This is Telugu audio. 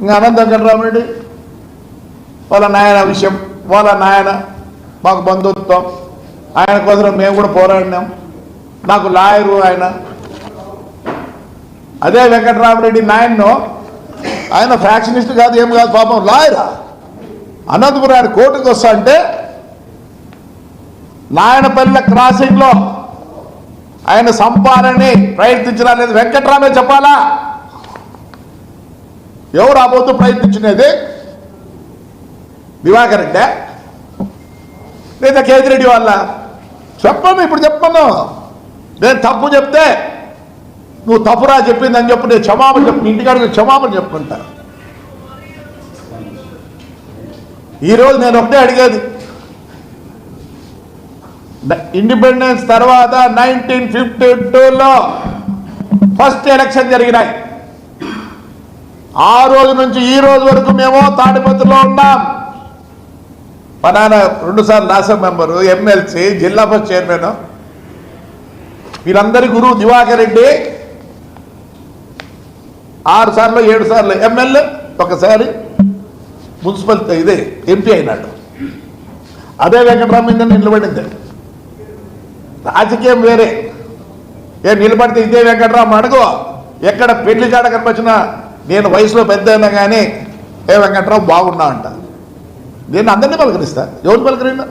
ఇంకా అనంత వెంకటరామరెడ్డి వాళ్ళ నాయన విషయం వాళ్ళ నాయన మాకు బంధుత్వం. ఆయన కోసం మేము కూడా పోరాడినాం. నాకు లాయరు ఆయన. అదే వెంకటరామరెడ్డి నాయన్ను ఆయన ఫ్యాక్షనిస్ట్ కాదు ఏం కాదు పాపం లాయరా. అనంతపురం ఆయన కోర్టుకు వస్తా అంటే నాయనపల్లి క్రాసింగ్లో ఆయన సంపాలని ప్రయత్నించడం లేదు. వెంకట్రామే చెప్పాలా? ఎవరు రాబోతూ ప్రయత్నించినది? దివాకర్ రెడ్డా? లేదా కేతిరెడ్డి వాళ్ళ? చెప్పను ఇప్పుడు చెప్పను నేను తప్పు చెప్తే నువ్వు తప్పురా చెప్పిందని చెప్పు నేను క్షమాపణ చెప్పు ఇంటికాడికి క్షమాపణ చెప్పుకుంటా. ఈరోజు నేను ఒకటే అడిగేది. ఇండిపెండెన్స్ తర్వాత నైన్టీన్ ఫిఫ్టీ టూలో ఫస్ట్ ఎలక్షన్ జరిగినాయి. ఆ రోజు నుంచి ఈ రోజు వరకు మేము తాడిపత్రిలో ఉన్నాం. పనాన రెండుసార్లు రాజ్యసభ మెంబరు ఎమ్మెల్సీ జిల్లా ఫస్ట్ చైర్మన్. వీరందరి గురువు దివాకర్ రెడ్డి. ఆరు సార్లు ఏడు సార్లు ఎమ్మెల్యే ఒకసారి మున్సిపల్ ఇదే ఎంపీ అయినాడు. అదే వెంకటరామయ్య నిలబడింది. రాజకీయం వేరే. ఏ నిలబడితే ఇదే వెంకటరామ అడుగు. ఎక్కడ పెళ్ళి కాడ కనిపించినా నేను వయసులో పెద్ద అయినా కానీ ఏ వెంకట్రావు బాగున్నా అంట నేను అందరినీ పలకరిస్తా. ఎవరు పలకరిందా